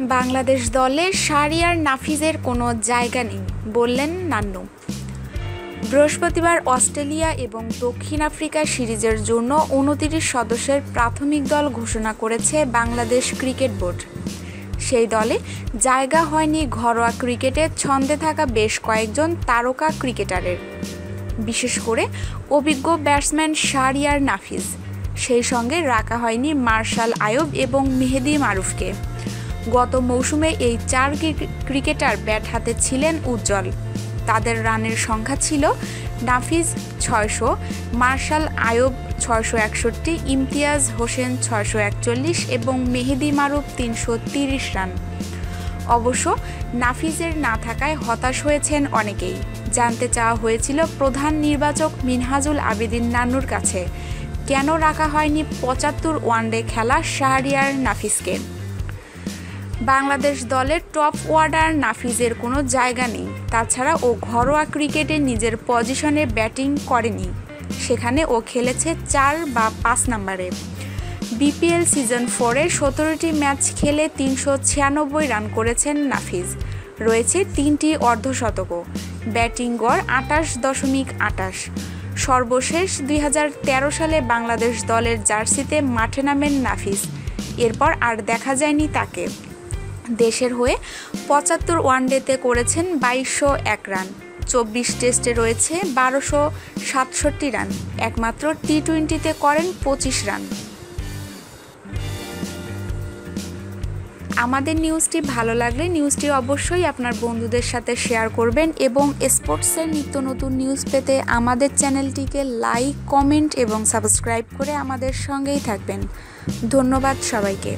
বাংলাদেশ দলে শারিয়ার নাফিজের কোনো জায়গা নেই, বললেন নান্নু। বৃহস্পতিবার অস্ট্রেলিয়া এবং দক্ষিণ আফ্রিকা সিরিজের জন্য উনতিরিশ সদস্যের প্রাথমিক দল ঘোষণা করেছে বাংলাদেশ ক্রিকেট বোর্ড। সেই দলে জায়গা হয়নি ঘরোয়া ক্রিকেটে, ছন্দে থাকা বেশ কয়েকজন তারকা ক্রিকেটারের। বিশেষ করে অভিজ্ঞ ব্যাটসম্যান শারিয়ার নাফিজ। সেই সঙ্গে রাখা হয়নি মার্শাল আয়ব এবং মেহেদি মারুফকে। গত মৌসুমে এই চার ক্রিকেটার ব্যাট হাতে ছিলেন উজ্জ্বল। তাদের রানের সংখ্যা ছিল নাফিজ ছয়শো, মার্শাল আয়ব ছয়শো একষট্টি, ইমতিয়াজ হোসেন ছয়শো একচল্লিশ এবং মেহেদি মারুফ তিনশো তিরিশ রান। অবশ্য নাফিজের না থাকায় হতাশ হয়েছেন অনেকেই। জানতে চাওয়া হয়েছিল প্রধান নির্বাচক মিনহাজুল আবেদিন নান্নুর কাছে, কেন রাখা হয়নি পঁচাত্তর ওয়ানডে খেলা শাহরিয়ার নাফিসকে? বাংলাদেশ দলের টপ ওয়ার্ডার নাফিজের কোনো জায়গা নেই। তাছাড়া ও ঘরোয়া ক্রিকেটে নিজের পজিশনে ব্যাটিং করেনি। সেখানে ও খেলেছে চার বা পাঁচ নম্বরে। বিপিএল সিজন ফোরে সতেরোটি ম্যাচ খেলে তিনশো ছিয়ানব্বই রান করেছেন নাফিজ। রয়েছে তিনটি অর্ধশতকও। ব্যাটিং গড় আটাশ দশমিক আটাশ। সর্বশেষ দুই হাজার তেরো সালে বাংলাদেশ দলের জার্সিতে মাঠে নামেন নাফিস এরপর আর দেখা যায়নি তাকে। দেশের হয়ে পঁচাত্তর ওয়ানডেতে করেছেন বাইশশো এক রান। চব্বিশ টেস্টে রয়েছে বারোশো সাতষট্টি রান। একমাত্র টি টোয়েন্টিতে করেন পঁচিশ রান। আমাদের নিউজটি ভালো লাগলে নিউজটি অবশ্যই আপনার বন্ধুদের সাথে শেয়ার করবেন এবং স্পোর্টসের নিত্য নতুন নিউজ পেতে আমাদের চ্যানেলটিকে লাইক, কমেন্ট এবং সাবস্ক্রাইব করে আমাদের সঙ্গেই থাকবেন। ধন্যবাদ সবাইকে।